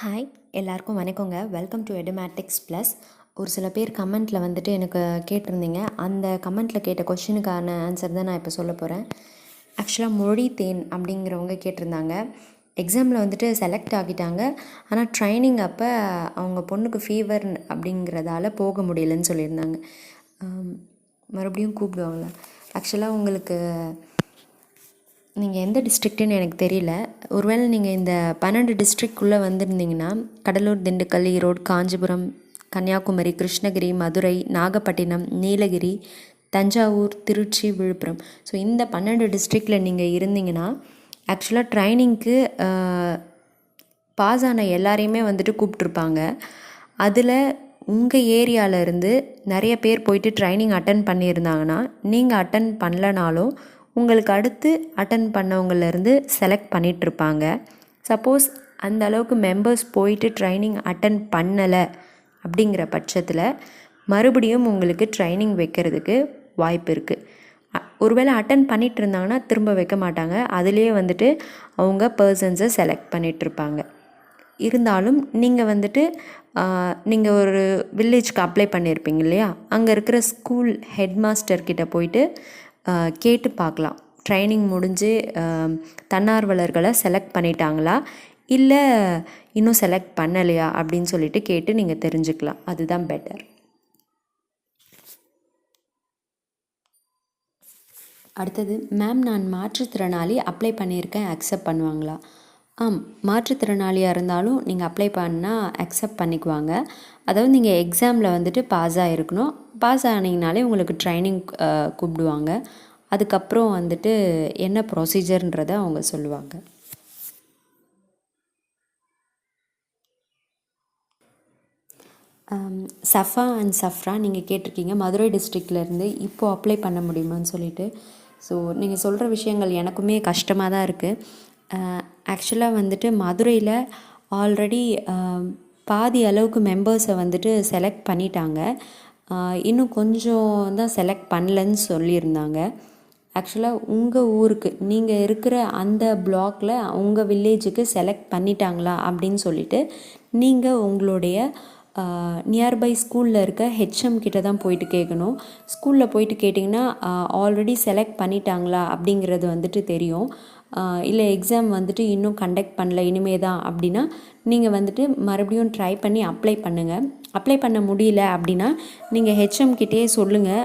Hi எல்லாருக்கும் வணக்கங்க. Welcome to Edumatics plus ஒரு சில பேர் கமெண்ட்டில் வந்துட்டு எனக்கு கேட்டிருந்தீங்க. அந்த கமெண்ட்டில் கேட்ட கொஷினுக்கான ஆன்சர் தான் நான் இப்போ சொல்ல போகிறேன் ஆக்சுவலாக மொழி தேன் அப்படிங்கிறவங்க கேட்டிருந்தாங்க. எக்ஸாமில் வந்துட்டு செலக்ட் ஆகிட்டாங்க. ஆனால் ட்ரைனிங் அப்போ அவங்க பொண்ணுக்கு ஃபீவர் அப்படிங்கிறதால போக முடியலன்னு சொல்லியிருந்தாங்க. மறுபடியும் கூப்பிடுவாங்களா ஆக்சுவலாக உங்களுக்கு நீங்கள் எந்த டிஸ்ட்ரிக்ட்டுன்னு எனக்கு தெரியல. ஒருவேளை நீங்கள் இந்த பன்னெண்டு டிஸ்ட்ரிக்ட்குள்ளே வந்திருந்தீங்கன்னா கடலூர் திண்டுக்கல் ஈரோடு காஞ்சிபுரம் கன்னியாகுமரி கிருஷ்ணகிரி மதுரை நாகப்பட்டினம் நீலகிரி தஞ்சாவூர் திருச்சி விழுப்புரம். ஸோ இந்த பன்னெண்டு டிஸ்ட்ரிக்டில் நீங்கள் இருந்தீங்கன்னா ஆக்சுவலாக ட்ரைனிங்க்கு பாஸ் ஆன எல்லாரையுமே வந்துட்டு கூப்பிட்ருப்பாங்க அதில் உங்கள் ஏரியாவிலேருந்து நிறைய பேர் போயிட்டு ட்ரைனிங் அட்டன் பண்ணியிருந்தாங்கன்னா நீங்கள் அட்டன் பண்ணலனாலும் உங்களுக்கு அடுத்து அட்டன் பண்ணவங்கலேருந்து செலக்ட் பண்ணிகிட்ருப்பாங்க சப்போஸ் அந்த அளவுக்கு மெம்பர்ஸ் போயிட்டு ட்ரைனிங் அட்டன் பண்ணலை அப்படிங்கிற பட்சத்தில் மறுபடியும் உங்களுக்கு ட்ரைனிங் வைக்கிறதுக்கு வாய்ப்பு இருக்குது ஒருவேளை அட்டன் பண்ணிட்டு இருந்தாங்கன்னா திரும்ப வைக்க மாட்டாங்க. அதுலேயே வந்துட்டு அவங்க பர்சன்ஸை செலக்ட் பண்ணிகிட்ருப்பாங்க இருந்தாலும் நீங்கள் வந்துட்டு நீங்கள் ஒரு வில்லேஜ்க்கு அப்ளை பண்ணியிருப்பீங்க இல்லையா? அங்கே இருக்கிற ஸ்கூல் ஹெட் மாஸ்டர்கிட்ட போயிட்டு கேட்டு பார்க்கலாம். ட்ரைனிங் முடிஞ்சு தன்னார்வலர்களை செலக்ட் பண்ணிட்டாங்களா? இல்லை இன்னும் செலக்ட் பண்ணலையா? அப்படின்னு சொல்லிட்டு கேட்டு நீங்கள் தெரிஞ்சுக்கலாம். அதுதான் பெட்டர் அடுத்தது மேம் நான் மாற்றுத்திறனாளி அப்ளை பண்ணியிருக்கேன் அக்செப்ட் பண்ணுவாங்களா? ஆம் மாற்றுத்திறனாளியாக இருந்தாலும் நீங்கள் அப்ளை பண்ணால் அக்செப்ட் பண்ணிக்குவாங்க. அதாவது நீங்கள் எக்ஸாமில் வந்துட்டு பாஸ் ஆகிருக்கணும் பாஸ் ஆனீங்கனாலே உங்களுக்கு ட்ரைனிங் கூப்பிடுவாங்க. அதுக்கப்புறம் வந்துட்டு என்ன ப்ரொசீஜர்ன்றதை அவங்க சொல்லுவாங்க. சஃபா அண்ட் சஃப்ரா நீங்கள் கேட்டிருக்கீங்க. மதுரை டிஸ்ட்ரிக்ட்லேருந்து இப்போது அப்ளை பண்ண முடியுமான்னு சொல்லிட்டு. ஸோ நீங்கள் சொல்கிற விஷயங்கள் எனக்குமே கஷ்டமாக தான் இருக்குது ஆக்சுவலாக வந்துட்டு மதுரையில் ஆல்ரெடி பாதி அளவுக்கு மெம்பர்ஸை வந்துட்டு செலக்ட் பண்ணிட்டாங்க. இன்னும் கொஞ்சம் தான் செலக்ட் பண்ணலன்னு சொல்லியிருந்தாங்க. ஆக்சுவலாக உங்கள் ஊருக்கு நீங்கள் இருக்கிற அந்த பிளாக்ல உங்கள் வில்லேஜுக்கு செலக்ட் பண்ணிட்டாங்களா அப்படின்னு சொல்லிட்டு நீங்கள் உங்களுடைய நியர்பை ஸ்கூலில் இருக்க ஹெச்எம் கிட்ட தான் போயிட்டு கேட்கணும் ஸ்கூலில் போயிட்டு கேட்டிங்கன்னா ஆல்ரெடி செலக்ட் பண்ணிட்டாங்களா அப்படிங்கிறது வந்துட்டு தெரியும். இல்லை எக்ஸாம் வந்துட்டு இன்னும் கண்டக்ட் பண்ணல இனிமே தான் அப்படின்னா நீங்கள் வந்துட்டு மறுபடியும் ட்ரை பண்ணி அப்ளை பண்ணுங்கள் அப்ளை பண்ண முடியல அப்படின்னா நீங்கள் ஹெச்எம் கிட்டே சொல்லுங்கள்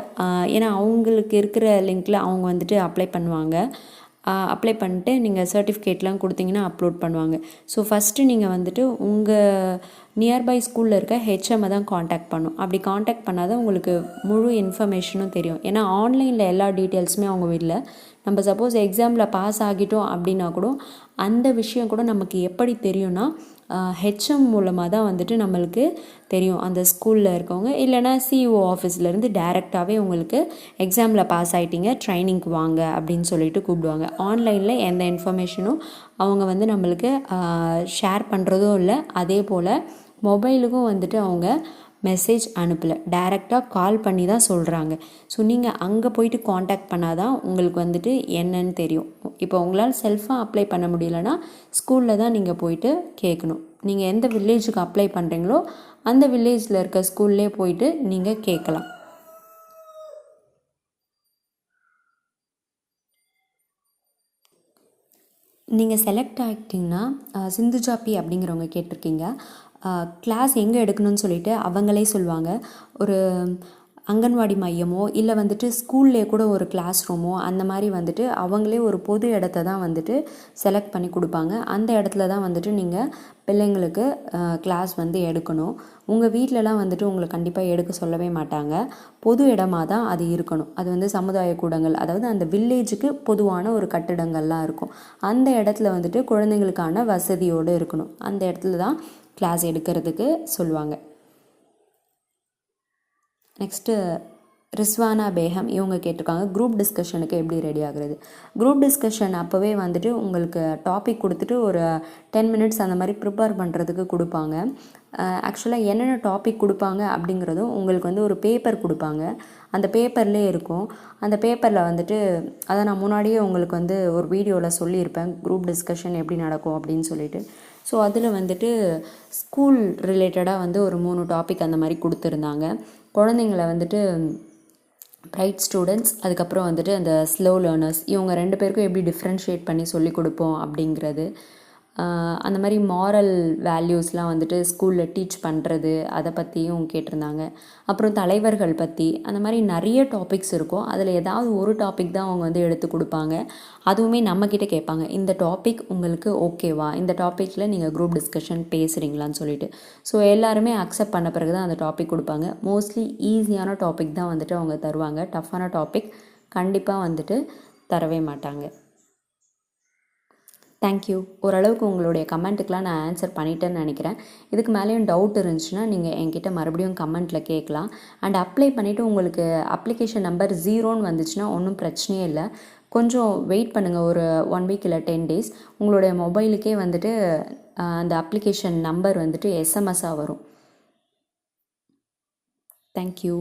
ஏன்னா அவங்களுக்கு இருக்கிற லிங்க்கில் அவங்க வந்துட்டு அப்ளை பண்ணுவாங்க. அப்ளை பண்ணிட்டு நீங்கள் சர்டிஃபிகேட்லாம் கொடுத்தீங்கன்னா அப்லோட் பண்ணுவாங்க. ஸோ ஃபஸ்ட்டு நீங்கள் வந்துட்டு உங்கள் நியர்பை ஸ்கூலில் இருக்க ஹெச்எம்மை தான் காண்டாக்ட் பண்ணும். அப்படி காண்டாக்ட் பண்ணால் தான் உங்களுக்கு முழு இன்ஃபர்மேஷனும் தெரியும். ஏன்னா ஆன்லைனில் எல்லா டீட்டெயில்ஸுமே அவங்க வீட்டில் நம்ம சப்போஸ் எக்ஸாமில் பாஸ் ஆகிட்டோம் அப்படின்னா கூட அந்த விஷயம் கூட நமக்கு எப்படி தெரியும்னா ஹெச்எம் மூலமாக தான் வந்துட்டு நம்மளுக்கு தெரியும். அந்த ஸ்கூலில் இருக்கவங்க இல்லைனா சிஇஓ ஆஃபீஸ்லேருந்து டேரெக்டாகவே உங்களுக்கு எக்ஸாமில் பாஸ் ஆகிட்டீங்க ட்ரைனிங்க்கு வாங்க அப்படின்னு சொல்லிட்டு கூப்பிடுவாங்க. ஆன்லைனில் எந்த இன்ஃபர்மேஷனும் அவங்க வந்து நம்மளுக்கு ஷேர் பண்ணுறதும் இல்லை. அதே போல் மொபைலுக்கும் வந்துட்டு அவங்க மெசேஜ் அனுப்பலை. டைரெக்டாக கால் பண்ணி தான் சொல்கிறாங்க ஸோ நீங்கள் அங்கே போயிட்டு காண்டாக்ட் பண்ணால் தான் உங்களுக்கு வந்துட்டு என்னன்னு தெரியும். இப்போ உங்களால் செல்ஃபாக அப்ளை பண்ண முடியலன்னா ஸ்கூலில் தான் நீங்கள் போயிட்டு கேட்கணும் நீங்கள் எந்த வில்லேஜுக்கு அப்ளை பண்ணுறீங்களோ அந்த வில்லேஜில் இருக்க ஸ்கூல்லே போயிட்டு நீங்கள் கேட்கலாம் நீங்கள் செலக்ட் ஆகிட்டிங்கன்னா சிந்து சிந்துஜா அப்படிங்கிறவங்க கேட்டிருக்கீங்க. கிளாஸ் எங்கே எடுக்கணும்னு சொல்லிட்டு அவங்களே சொல்லுவாங்க. ஒரு அங்கன்வாடி மையமோ இல்லை வந்துட்டு ஸ்கூல்லே கூட ஒரு கிளாஸ் ரூமோ அந்த மாதிரி வந்துட்டு அவங்களே ஒரு பொது இடத்த தான் வந்துட்டு செலக்ட் பண்ணி கொடுப்பாங்க. அந்த இடத்துல தான் வந்துட்டு நீங்கள் பிள்ளைங்களுக்கு கிளாஸ் வந்து எடுக்கணும். உங்கள் வீட்டிலலாம் வந்துட்டு உங்களை கண்டிப்பாக எடுக்க சொல்லவே மாட்டாங்க. பொது இடமா தான் அது இருக்கணும். அது வந்து சமுதாய கூடங்கள் அதாவது அந்த வில்லேஜுக்கு பொதுவான ஒரு கட்டிடங்கள்லாம் இருக்கும். அந்த இடத்துல வந்துட்டு குழந்தைங்களுக்கான வசதியோடு இருக்கணும். அந்த இடத்துல தான் கிளாஸ் எடுக்கிறதுக்கு சொல்லுவாங்க. நெக்ஸ்ட்டு ரிஸ்வானா பேகம் இவங்க கேட்டிருக்காங்க. குரூப் டிஸ்கஷனுக்கு எப்படி ரெடி ஆகுறது? குரூப் டிஸ்கஷன் அப்போவே வந்துட்டு உங்களுக்கு டாபிக் கொடுத்துட்டு ஒரு டென் மினிட்ஸ் அந்த மாதிரி ப்ரிப்பேர் பண்ணுறதுக்கு கொடுப்பாங்க. ஆக்சுவலாக என்னென்ன டாபிக் கொடுப்பாங்க அப்படிங்கிறதும் உங்களுக்கு வந்து ஒரு பேப்பர் கொடுப்பாங்க. அந்த பேப்பர்லேயே இருக்கும். அந்த பேப்பரில் வந்துட்டு அதை நான் முன்னாடியே உங்களுக்கு வந்து ஒரு வீடியோவில் சொல்லியிருப்பேன். குரூப் டிஸ்கஷன் எப்படி நடக்கும் அப்படின்னு சொல்லிட்டு. ஸோ அதில் வந்துட்டு ஸ்கூல் ரிலேட்டடாக வந்து ஒரு மூணு டாபிக் அந்த மாதிரி கொடுத்துருந்தாங்க. குழந்தைங்கள வந்துட்டு ப்ரைட் ஸ்டூடெண்ட்ஸ் அதுக்கப்புறம் வந்துட்டு அந்த ஸ்லோ லேர்னர்ஸ் இவங்க ரெண்டு பேருக்கும் எப்படி டிஃப்ரென்ஷியேட் பண்ணி சொல்லி கொடுப்போம் அப்படிங்கிறது. அந்த மாதிரி மாரல் வேல்யூஸ்லாம் வந்துட்டு ஸ்கூலில் டீச் பண்ணுறது அதை பற்றியும் கேட்டிருந்தாங்க. அப்புறம் தலைவர்கள் பற்றி அந்த மாதிரி நிறைய டாபிக்ஸ் இருக்கும். அதில் ஏதாவது ஒரு டாபிக் தான் அவங்க வந்து எடுத்து கொடுப்பாங்க. அதுவுமே நம்மக்கிட்ட கேட்பாங்க. இந்த டாபிக் உங்களுக்கு ஓகேவா இந்த டாப்பிக்கில் நீங்கள் குரூப் டிஸ்கஷன் பேசுகிறீங்களான்னு சொல்லிட்டு. ஸோ எல்லாருமே அக்செப்ட் பண்ண பிறகு தான் அந்த டாபிக் கொடுப்பாங்க. மோஸ்ட்லி ஈஸியான டாபிக் தான் வந்துட்டு அவங்க தருவாங்க. டஃப்பான டாபிக் கண்டிப்பாக வந்துட்டு தரவே மாட்டாங்க. தேங்க்யூ ஓரளவுக்கு உங்களுடைய கமெண்ட்டுக்கெலாம் நான் ஆன்சர் பண்ணிட்டேன்னு நினைக்கிறேன். இதுக்கு மேலேயும் டவுட் இருந்துச்சுன்னா நீங்கள் என்கிட்ட மறுபடியும் கமெண்ட்டில் கேட்கலாம். அண்ட் அப்ளை பண்ணிவிட்டு உங்களுக்கு அப்ளிகேஷன் நம்பர் ஜீரோன்னு வந்துச்சுன்னா ஒன்றும் பிரச்சனையே இல்லை. கொஞ்சம் வெயிட் பண்ணுங்கள் ஒரு ஒன் வீக் இல்லை டென் டேஸ் உங்களுடைய மொபைலுக்கே வந்துட்டு அந்த அப்ளிகேஷன் நம்பர் வந்துட்டு எஸ்எம்எஸ்ஸாக வரும். தேங்க்யூ